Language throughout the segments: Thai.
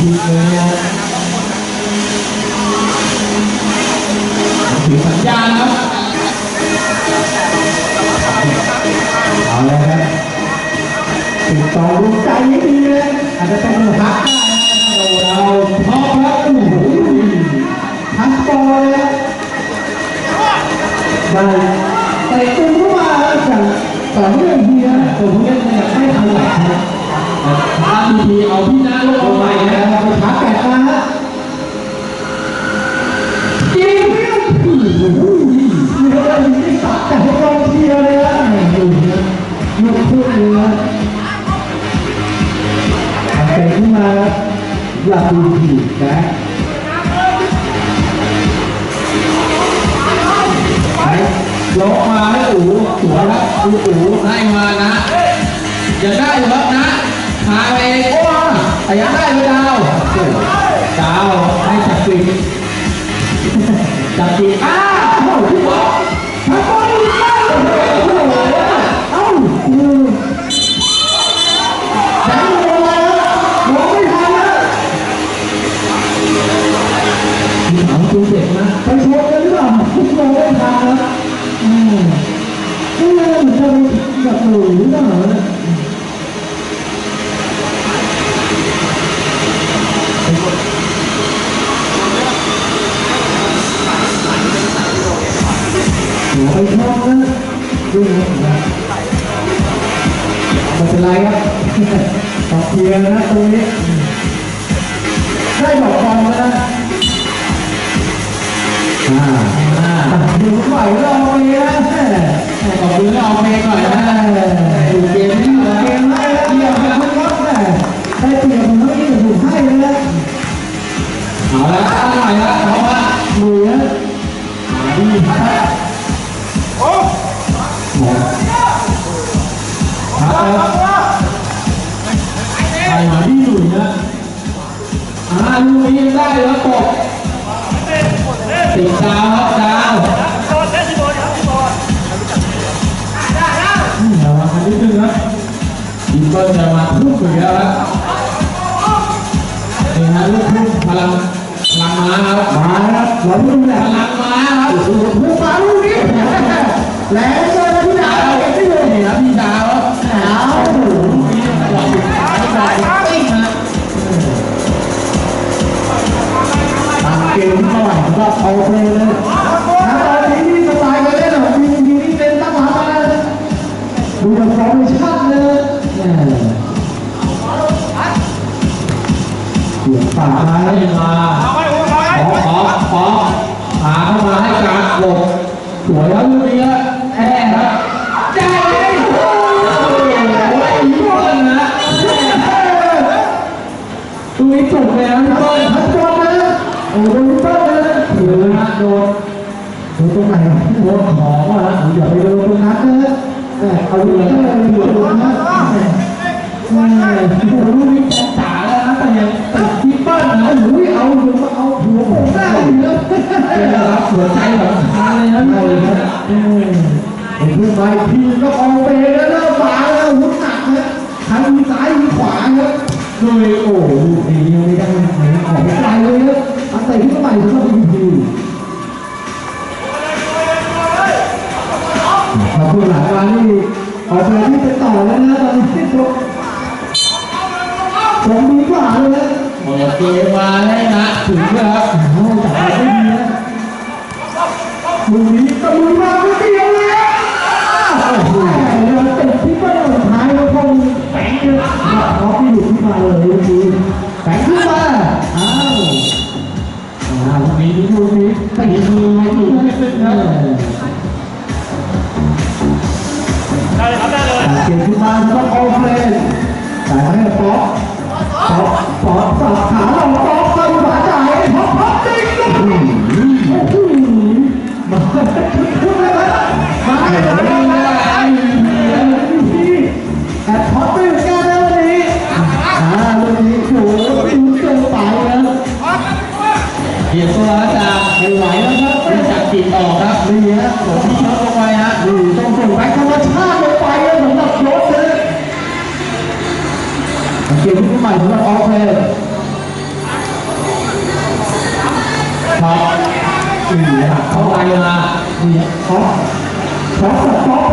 ผิดเลยนะถือสัญญาณครับเอาเลยครับติดต่อดูใจให้ดีเลยอาจจะต้องพักได้เราเราพอมครับโอ้โหทั้งบอเลยได้เตะตุ้มเข้ามาจากต่อเนื่องเฮียตัวผู้เล่นเนี่ยไม่ทันหลังนะ พาทีทีเอาพี่น้าลูกเอาเอาใหใหม่ม่นะนะไปพักแปดมาฮะยิงโอ้โหเรือยิงสัดแต่ให้กองเชียร์เลยนะอยู่นะยกขึ้นเลยนะทำเตะขึ้นมาอยากดูดี จะมี ดีครับครับไปหาพี่หนุ่ยนะอ่าลูกนี้ยังได้แล้วตกติดดาวครับดาวอื มระวังกันนิดนึงนะอีกคนจะมาทุ่มอีกแล้วครับนี่ฮะลูกทุ่งพลังพลังม้าครับมาครับหวังลูกแหละพลังม้าครับโอ้โหผู้ฟ้าลูกนี้แหลมเจอที่ดาวเก็บที่เลยนี่ครับพี่ดาวครับหนาวหลอกสุดท้ายดาวติ๊กนะทำเกมเท่าไหร่ก็เอาไปเลย เออเห็นไปทีก็ออกไปแล้วเริ่มมาแล้วหุ่นหนักนะทั้งมีซ้ายมีขวาครับโดยโอ้โอ้ลูกนี้ยังไม่ได้ไหนออกไปไกลเลยนะอันเตะขึ้นมาใหม่สำหรับอีพีพอคุณหลังมานี่ออกไปที่ไปต่อแล้วนะตอนนี้ที่ชกผมดีกว่าเลยนะเปิดเกมมาให้นะถึงแล้วครับ มือนี้ตะมือมาไม่เดียวเลยอะโอ้โหเราเตะที่ไม่ได้ท้ายแล้วพอมีแฝงเลยเขาที่หลุดขึ้นมาเลยเมื่อกี้แฝงขึ้นมาอ้าวอ้าวมีลูกนี้ตีมือมาอยู่นิดนึงครับได้เลยครับได้เลยเก่งขึ้นมาแล้ว เกียรติตัวจากไม่ไหวแล้วครับจากจิตออกครับดีฮะผมที่ช็อลงไปฮะดีต้งส่งไปธรรมชาไปแล้วสำหรับโค้เลยเกมที่ใหม่สำหรับออฟเลยครับอือหัเข้าไปมาดีครับ ป๊อกป๊อก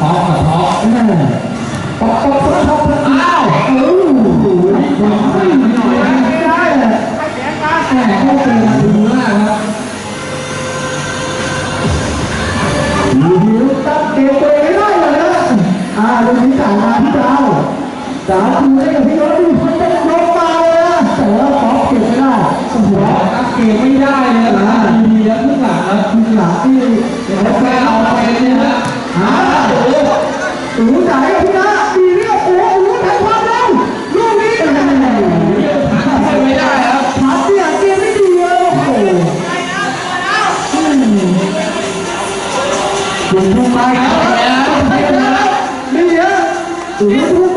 ป๊อกกับป๊อกป๊อกอกป๊อกป๊อกอ้าวโอ้โหไม่ได้เลยแต่เขาเป็นดีมาครับดีดีตั้เตัวไม่ได้เลยนะอาเรื่นี้จายาพี่ดาวดาวดูได้กับพี่ยศดูนเต้นลาเลยนะแต่ว่าป๊อกเก็บไม่ได้ เก็บไม่ได้เลยหลังดีแล้วทุกหลังแล้คือหลังที่เล้แฟนเอาไปเนี่ยฮะหาโอ้โหถูใจพี่นะดีเรีอกโอ้โหแทนความเร็วลูกนี้ไม่ได้ครับพาดเสียเกมไม่ดีเลยโอ้โหคุณลูกไปครับไม่เยอะ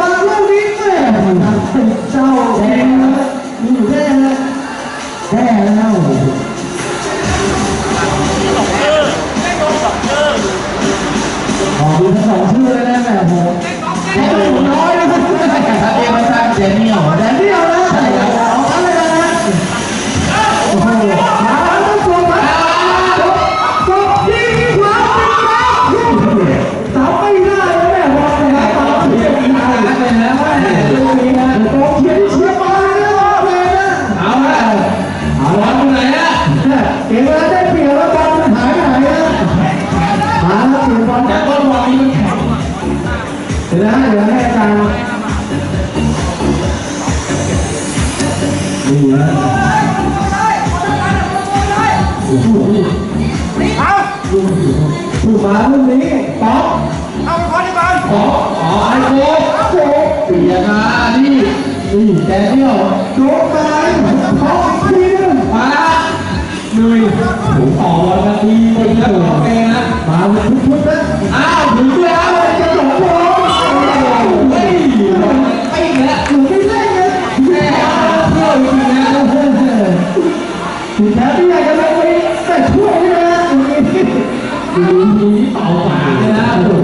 ดูที่เป่าปาเลยนะโอ้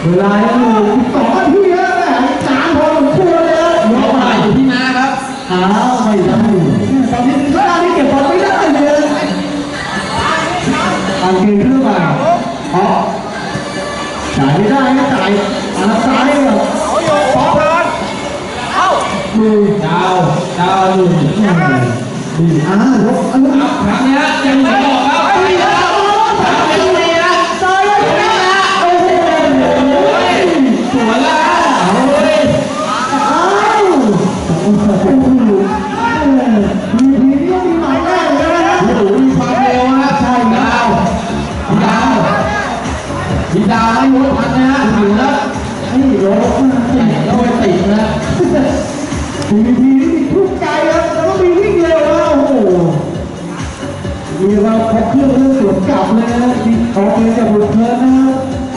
โหเวลาเนี่ยสองทีแล้วแหละสามพอผมพูดแล้วยกมาอยู่ที่น้าครับอ้าวไม่ได้ตอนนี้เวลาที่เก็บบอลไม่ได้เลยอังเกงขึ้นมาอ๋อจ่ายไม่ได้ก็จ่ายอันซ้ายเนี่ยสองพันเอ้าดูดาวดาวดูดีอ้าวอันนี้ครั้งนี้ยังไม่ออกครับ สีดาไม่รู้ทันนะฮะถึงแล้วไอ้โรสแหมโรสติดนะมีทีทุกใจครับแล้วมีวิ่งเร็วนะโอ้โหมีเราแพ็คเครื่องเรื่องสวนกลับเลยนะมีเขาเลยจะหลุดเพลินนะ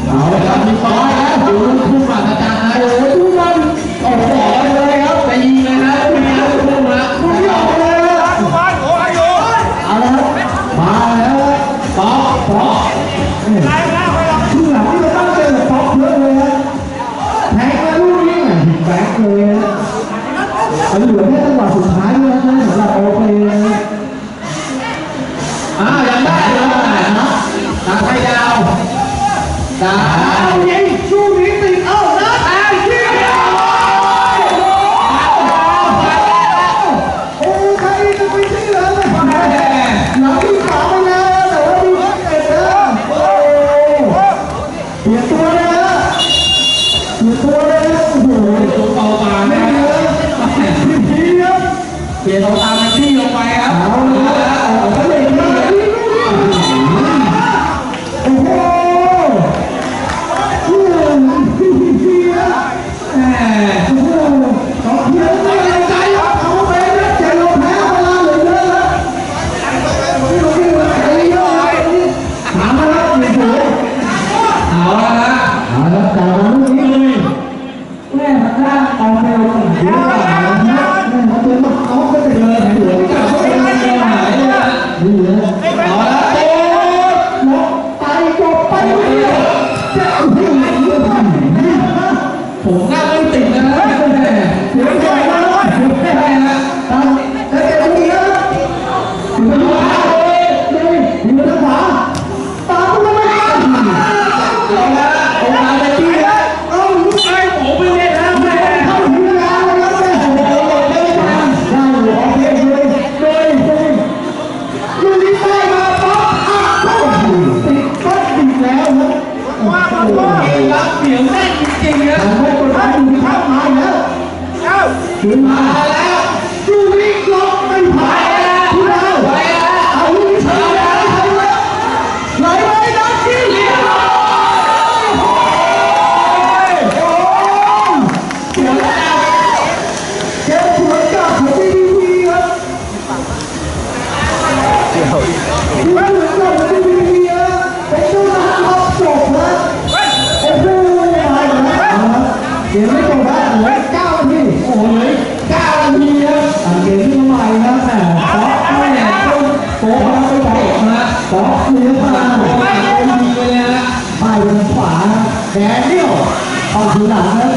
เอาเลยครับมีป้อยแล้วดูคู่มาตาจารนะโอ้ยดูมันออกต่อเลยครับตีนะฮะไม่เอาคู่มาคู่ยอม Salve! 아. มูลเองรับเสียงแน่นจริงๆนะผมไม่กดดันดูท่ข้ามาแล้วเอ้ามาแล้ว แดเนียลเอาถือหลังนะ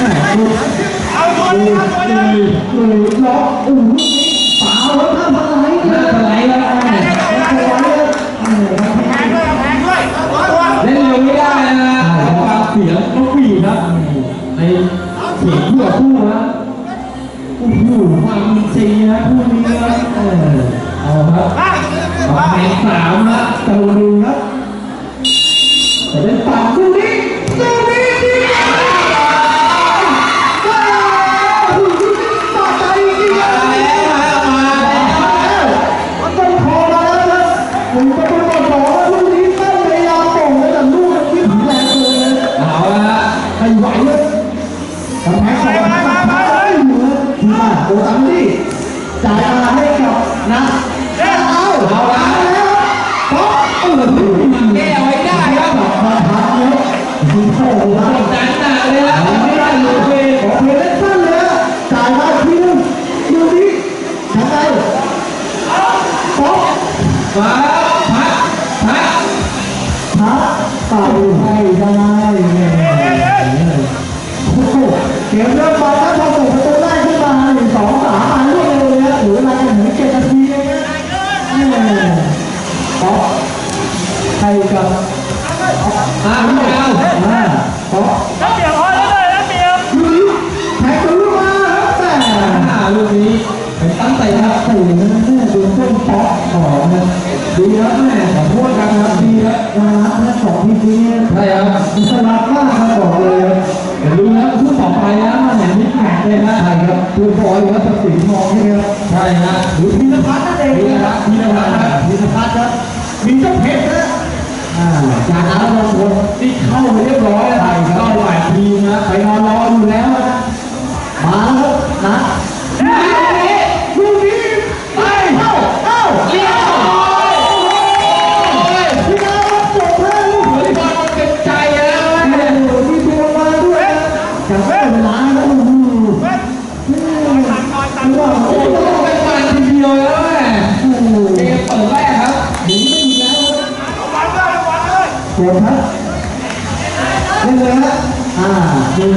แหมดูเอาตัวนี้เอาตัวนี้ดูล็อกอู้ฝาว้ข้างอะไรเนี่ยน่าไหลแล้วแหมเอาไว้เลแพงด้วแพงด้วยตัวตัวเล่นเร็วไม่ได้นะฟังเสียงนกหวีดครับในเสียงเพื่อคู่นะโอ้โหความจริงนะคู่นี้นะเออเอาครับแข่งสามนะตะลุยครับ แต่เให้กับมาพี่ดาวอ่าป๊อกแล้วเปลี่ยนพอแล้วเลยแล้วเปลี่ยนดูดิแท็กตัวลูกมาครับแต่ลูกนี้เป็นตั้งใจครับโอ้โหนั่นแม่ดูต้นป๊อกของนะดีครับแม่ขอโทษกันครับดีครับน่ารักนะสองทีมนี้ใช่ครับน่ารักมากครับบอกเลยเดี๋ยวดูนะคู่ต่อไปนะมันเห็นมิดแมทเลยนะใช่ครับดูบอยว่าจะสีทองใช่ไหมครับใช่นะหรือพีนพัฒน์นั่นเองนะครับพีนพัฒน์ครับพีนพัฒน์ครับมีเจ้าเพชรนะ จากนั้นบางคนนี่เข้าไปเรียบร้อยแล้วเข้าหลายทีมนะไปนอนรออยู่แล้วนะมาแล้วนะ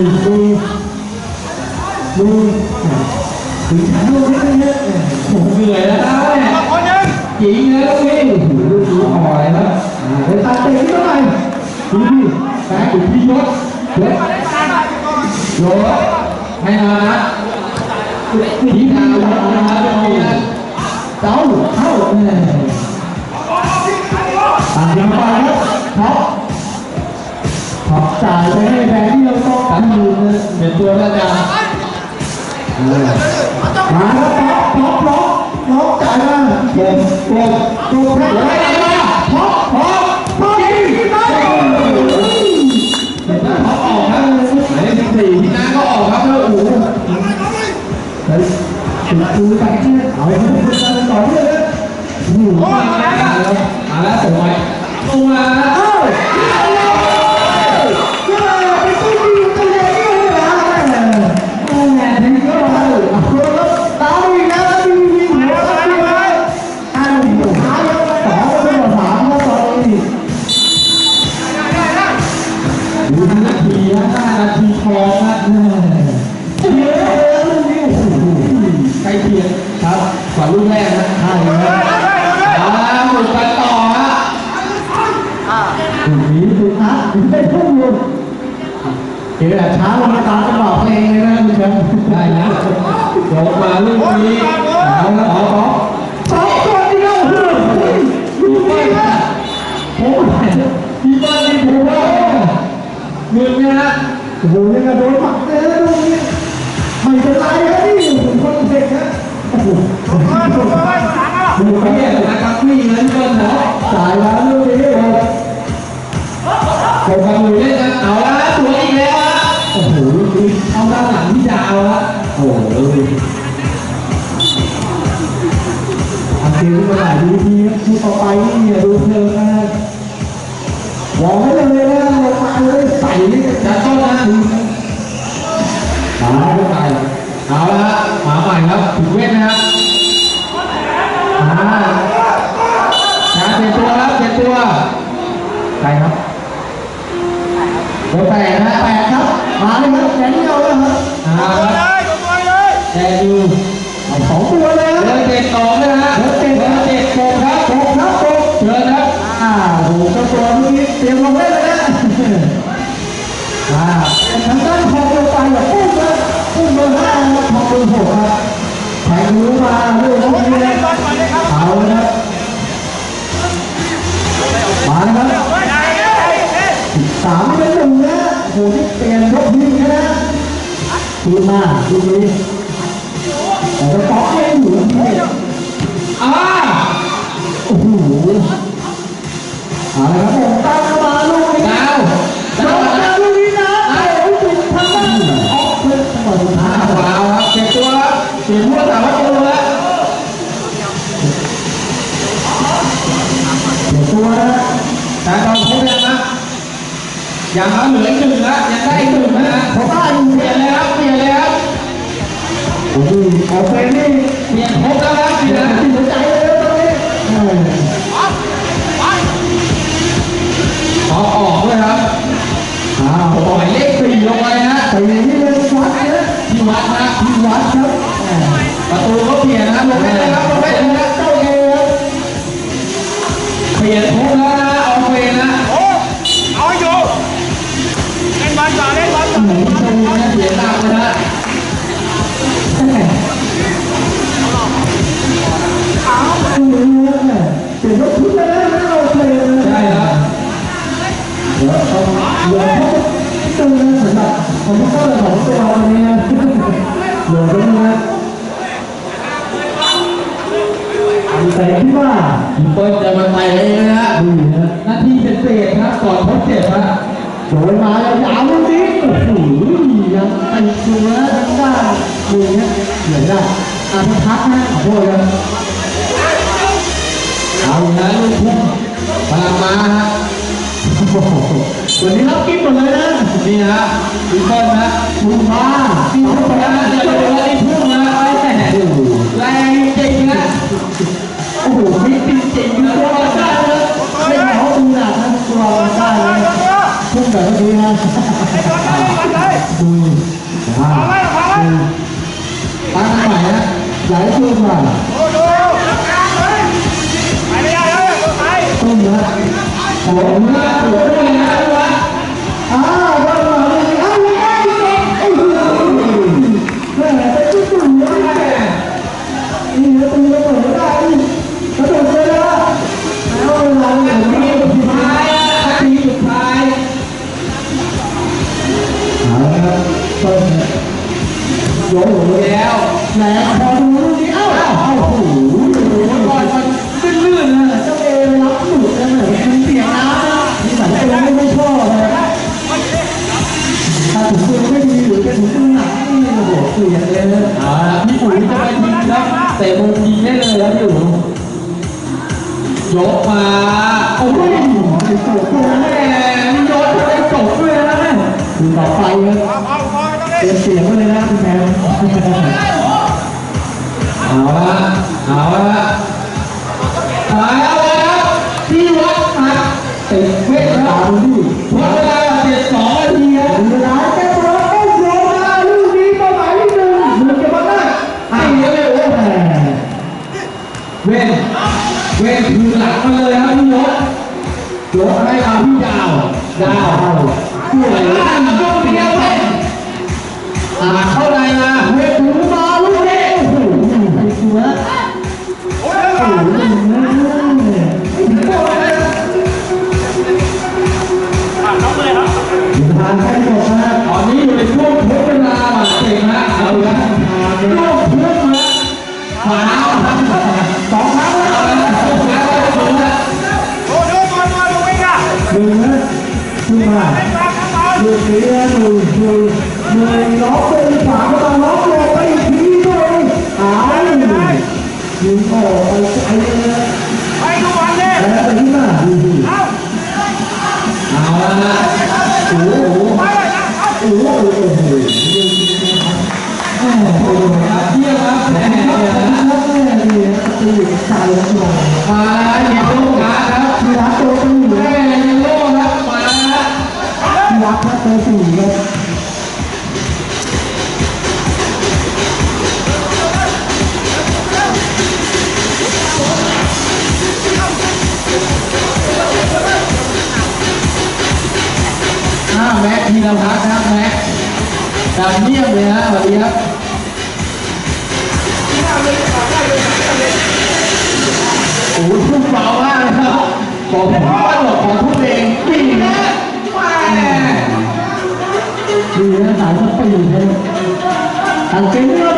ดูดูดูถึงชั้นลูกนิดนึงเนี่ยโอ้โหเหนื่อยแล้วนะแม่เอาคนนึงจริงเลยลูกนี้โอ้โหลูกนี้อ่อยแล้วอ่าเป็นตาเตะที่เท่าไหร่ดูดิแปะอยู่ที่ยศยศโยนให้มานะทีดาวนะครับตรงนี้นะเจ้าเข้าเนี่ยต่างยังไปครับ ท็อปท็อปจ่ายไปให้แบงค์ที่เราต้องการอยู่นะเป็นตัวน่าจะมาแล้วป๊อปป๊อปป๊อปป๊อปจ่ายมาเก็บเก็บเก็บให้เลยป๊อปป๊อปป๊อปยิงได้เห็นนะเขาออกครับหมายเลขสิบสี่ที่น้าก็ออกครับแล้วโอ้โหเฮ้ยถึงคูไปแค่เอาให้ผมพูดกันต่อเนื่องนะโอ้โหมาแล้วมาแล้วส่งไปลงมาเอ้า เดี๋ยว เตรียมลงได้เลยนะอ่าทางด้านของลงไปแบบปุ้มนะปุ้มเบอร์ห้าครับของเบอร์หกครับแทงรู้มาเรื่องโอ้นี้ยไม่เลได้ยบอลก่อนเลยครับเอาเลยครับมาครับสามเป็นหนึ่งนะโหนี่เปลี่ยนยกยิงนะทีมาทีนี้แต่ก็ป๊อกไม่อยู่ที่อ่าโอ้โหเอาละครับ อยังครับเหลืออีกหนึ่งนะยังได้อีกหนึ่งนะฮะเขาได้อยู่เปลี่ยนเลยครับเปลี่ยนเลยครับโอ้โหโอเคนี่เปลี่ยนครบแล้วครับเปลี่ยนติดหัวใจเลยตรงนี้ขอออกด้วยครับอ้าวปล่อยเลขสี่ลงไปนะไปนี่เลยวัดนะที่วัดนะที่วัดครับประตูก็เปลี่ยนนะลงได้เลยครับลงได้เลยนะเจ้าเอครับเปลี่ยนครบแล้วนะออกเวรนะ เล่นบอลก่อนเล่นบอลก่อนหนีตรงนี้เสียตามเลยนะอ้าเปลี่ยนรถทุกเลยนะเราเพลงใช่ครับเดี๋ยวเขาเหลือเขาตึงนสำหรับคอมพิเตอร์ของตัววันนี้นะเหลือตรงนี้นะแต่ที่ว่าคุณเปิ้ล เนี่ยเหมือนได้อาพักนะขอโทษครับเอาอย่างนั้นลูกพุ่งพลังมาฮะโอ้โหวันนี้รับกินหมดเลยนะนี่ฮะคุณเปิ้ลนะคุณพาที่เอาเขาไปไปนะนะอย่าจะลืดูมว่าว่านี่พุ่งนะไอ้แม่แรงจริงนะโอ้โหมีจริงๆนะตัวเราได้นะไม่เหมาดูหนักนะตัวเราได้นะเดี๋ยพุ่งแบบนี้นะเล่นบ ตั้งใหม่นะหลายตัวมาโอ้ดูไปไม่ได้เลยไปต้มนะโอ้โหนะโอ้โหนะ หนพอดูลูกนี้เอ้าเอ้าโอ้โหบอลมันลื่นๆนะเจ้าเอรับหลุดนะเหมือนมันเสียน้ำนะนี่สันตัวไม่ไม่ชอบเลยถ้าถุงมือไม่ดีหรือเป็นถุงมือหนักนี่โอ้โหเสียเลยนะอ่าพี่อุ๋ยจะไปยิงครับเตะมุมยิงได้เลยครับพี่อุ๋ยยกมาโอ้ยไอ้โซ่ตัวแม่นี่ยกได้จบด้วยนะตอต่อไปเอาเอาเอาไม่ต้องเตเล่นรียมเสียงไว้เลยนะคุณแมว เอาละเอาละหายเอาเลยครับที่วัดหักติดเวทคตารับมที่วัดเวลาเจ็ดสองนาทีครับเวลาแก้ตัวโอ้โหมาลูกนี้เป้าหมายที่หนึ่งหนึ่งจะมาได้อะเวเลยโอ้แหมเว้นเว้นคือหลังมาเลยครับพี่ยศยกให้มาพี่ดาวดาวช่วยอ่ากเดียวเว้นอ่าเข้าในมาเฮ้ยถึงมาลูกนี้โอุรัสภโยกพื้นมาขวาสองครั้งแล้วหนึ่งนะขึ้นมาหยุดเสียหนึ่งหนึ่งหนึ่งล็อเป็นสามตอนล็อกลงไปอีกทีด้วยหายหงออกไปไกลเลยไปดูบอลเลยแล้วไปดูดิเอาละโอ้โโอ้โใจแล้วหน่อยมาเยลโล่กาครับที่รักตัวตีแม่เยลโล่ครับมาที่รักถ้าตัวสี่ครับห้าแม็กทีละพักครับแม็กดำเยี่ยมเลยฮะสวัสดีครับ เบามากเลยครับขอผมบ้านหรอกของทุกเองปีนะแม่ดีนะสายสปีดเลยทางก่งนี่